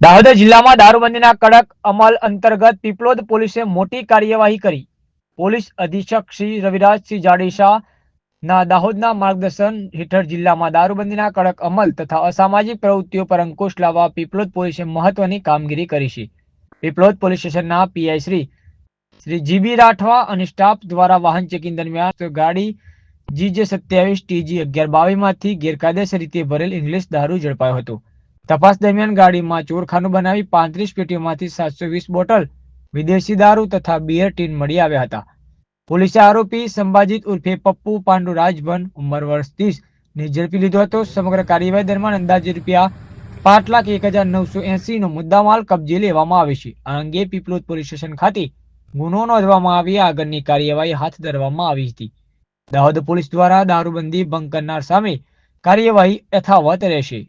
દાહોદ જિલ્લામાં દારૂબંધીના કડક અમલ અંતર્ગત પીપલોદ પોલીસે મોટી કાર્યવાહી કરી. પોલીસ અધિક્ષક શ્રી રવિરાજસિંહ જાડેજા દાહોદના માર્ગદર્શન હેઠળ જિલ્લામાં દારૂબંધીના કડક અમલ તથા અસામાજિક પ્રવૃત્તિઓ પર અંકુશ લાવવા પીપલોદ પોલીસે મહત્વની કામગીરી કરી છે. પીપલોદ પોલીસ સ્ટેશનના PI Shri Shri G B Rathwa અને સ્ટાફ દ્વારા વાહન ચેકિંગ દરમિયાન ગાડી જીજે સત્યાવીસ ટીજી અગિયાર બાવીસમાંથી ગેરકાયદેસર રીતે ભરેલ ઇંગ્લિશ દારૂ ઝડપાયો હતો. તપાસ દરમિયાન ગાડીમાં ચોરખાનું બનાવી પાંત્રીસ પેટીઓમાંથી સાતસો વીસ બોટલ વિદેશી દારૂ તથા બિયર ટીન મળી આવ્યા હતા. પોલીસે આરોપી સંભાજીત ઉર્ફે પપ્પુ પાંડુ રાજભન ઉંમર વર્ષ ત્રીસ ને ઝડપી લીધો હતો. સમગ્ર કાર્યવાહી દરમિયાન અંદાજે રૂપિયા પાંચ લાખ એક હજાર નવસો એસી નો મુદ્દામાલ કબજે લેવામાં આવે છે. આ અંગે પીપલોદ પોલીસ સ્ટેશન ખાતે ગુનો નોંધવામાં આવી આગળની કાર્યવાહી હાથ ધરવામાં આવી હતી. દાહોદ પોલીસ દ્વારા દારૂબંધી ભંગ કરનાર સામે કાર્યવાહી યથાવત રહેશે.